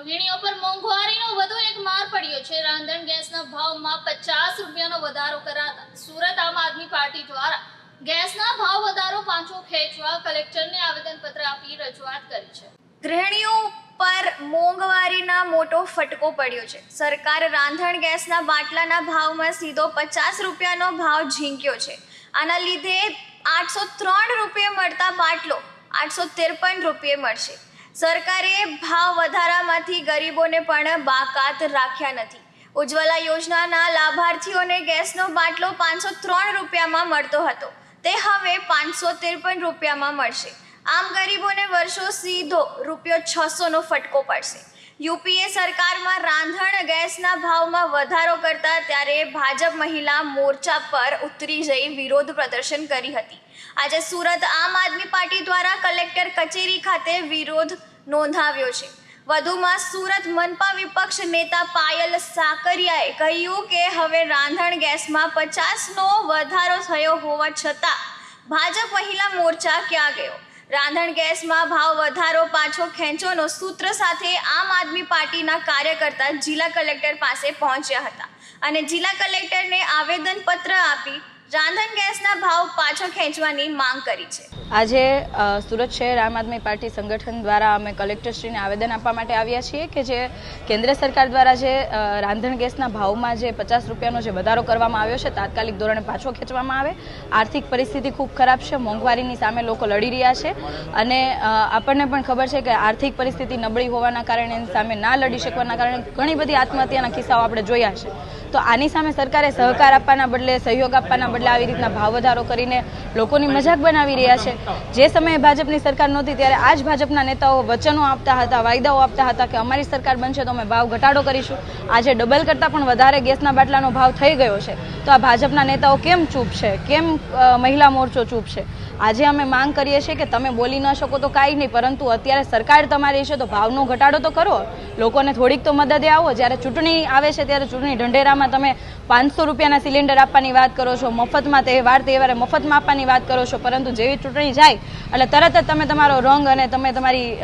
ગૃહિણીઓ પર મોંઘવારીનો વધુ એક માર પડ્યો છે. રાંધણ ગેસના ભાવમાં પચાસ રૂપિયાનો વધારો કરાતા સુરત આમ આદમી પાર્ટી દ્વારા ગેસના ભાવ વધારો પાછો ખેંચવા કલેક્ટરને આવેદનપત્ર આપી રજૂઆત કરી છે. ગૃહિણીઓ પર મોંઘવારીના મોટો ફટકો પડ્યો છે. સરકાર રાંધણ ગેસના બાટલાના ભાવમાં સીધો પચાસ રૂપિયાનો ભાવ ઝીંક્યો છે. આના લીધે આઠસો ત્રણ રૂપિયે મળતા બાટલો આઠસો ત્રેપન રૂપિયે મળશે. સરકારે ભાવ વધારામાંથી ગરીબોને પણ બાકાત રાખ્યા નથી. ઉજ્જવલા યોજનાના લાભાર્થીઓને ગેસનો બાટલો પાંચસો ત્રણ રૂપિયામાં મળતો હતો. તે હવે પાંચસો ત્રેપન રૂપિયામાં મળશે. આમ ગરીબોને વર્ષો સીધો રૂપિયો છસોનો ફટકો પડશે. યુપીએ સરકારમાં રાંધણ ગેસના ભાવમાં વધારો કરતા ત્યારે ભાજપ મહિલા મોરચા પર ઉતરી જઈ વિરોધ પ્રદર્શન કરી હતી. આજે સુરત આમ આદમી પાર્ટી દ્વારા કલેક્ટર કચેરી ખાતે વિરોધ નોંધાવ્યો છે. વધુમાં સુરત મનપા વિપક્ષ નેતા પાયલ સાકરિયાએ કહ્યું કે હવે રાંધણ ગેસમાં પચાસનો વધારો થયો હોવા છતાં ભાજપ મહિલા મોરચા ક્યાં ગયો? રાંધણ ગેસમાં ભાવ વધારો પાછો ખેંચોનો સૂત્ર સાથે આમ આદમી પાર્ટીના કાર્યકર્તા જિલ્લા કલેક્ટર પાસે પહોંચ્યા હતા અને જિલ્લા કલેક્ટરને આવેદનપત્ર આપી રાંધણ ગેસના ભાવ પાછો ખેંચવાની માંગ કરી છે. આજે સુરત શહેર આમ આદમી પાર્ટી સંગઠન દ્વારા અમે કલેક્ટરશ્રીને આવેદન આપવા માટે આવ્યા છીએ કે જે કેન્દ્ર સરકાર દ્વારા જે રાંધણ ગેસના ભાવમાં જે પચાસ રૂપિયાનો જે વધારો કરવામાં આવ્યો છે, તાત્કાલિક ધોરણે પાછો ખેંચવામાં આવે. આર્થિક પરિસ્થિતિ ખૂબ ખરાબ છે, મોંઘવારીની સામે લોકો લડી રહ્યા છે અને આપણને પણ ખબર છે કે આર્થિક પરિસ્થિતિ નબળી હોવાના કારણે સામે ના લડી શકવાના કારણે ઘણી બધી આત્મહત્યાના કિસ્સાઓ આપણે જોયા છે. તો આની સામે સરકારે સહકાર આપવાના બદલે, સહયોગ આપવાના બદલે આવી રીતના ભાવ વધારો કરીને લોકોની મજાક બનાવી રહ્યા છે. જે સમયે ભાજપની સરકાર નહોતી ત્યારે આ જ ભાજપના નેતાઓ વચનો આપતા હતા, વાયદાઓ આપતા હતા કે અમારી સરકાર બનશે તો અમે ભાવ ઘટાડો કરીશું. આજે ડબલ કરતાં પણ વધારે ગેસના બાટલાનો ભાવ થઈ ગયો છે. તો આ ભાજપના નેતાઓ કેમ ચૂપ છે? કેમ મહિલા મોરચો ચૂપ છે? આજે અમે માંગ કરીએ છીએ કે તમે બોલી ન શકો તો કાંઈ નહીં, પરંતુ અત્યારે સરકાર તમારી છે તો ભાવનો ઘટાડો તો કરો. લોકોને થોડીક તો મદદે આવો. જ્યારે ચૂંટણી આવે છે, ત્યારે ચૂંટણી ઢંઢેરામાં તમે પાંચસો રૂપિયાના સિલિન્ડર આપવાની વાત કરો છો, મફતમાં તહેવાર તહેવારે મફતમાં આપવાની વાત કરો છો, પરંતુ જેવી ચૂંટણી જાય, એટલે તરત જ તમે તમારો રંગ અને તમે તમારી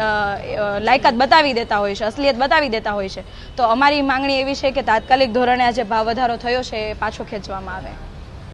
લાયકાત બતાવી દેતા હોય છે, અસલિયત બતાવી દેતા હોય છે. તો અમારી માંગણી એવી છે કે તાત્કાલિક ધોરણે આજે ભાવ વધારો થયો છે એ પાછો ખેંચવામાં આવે.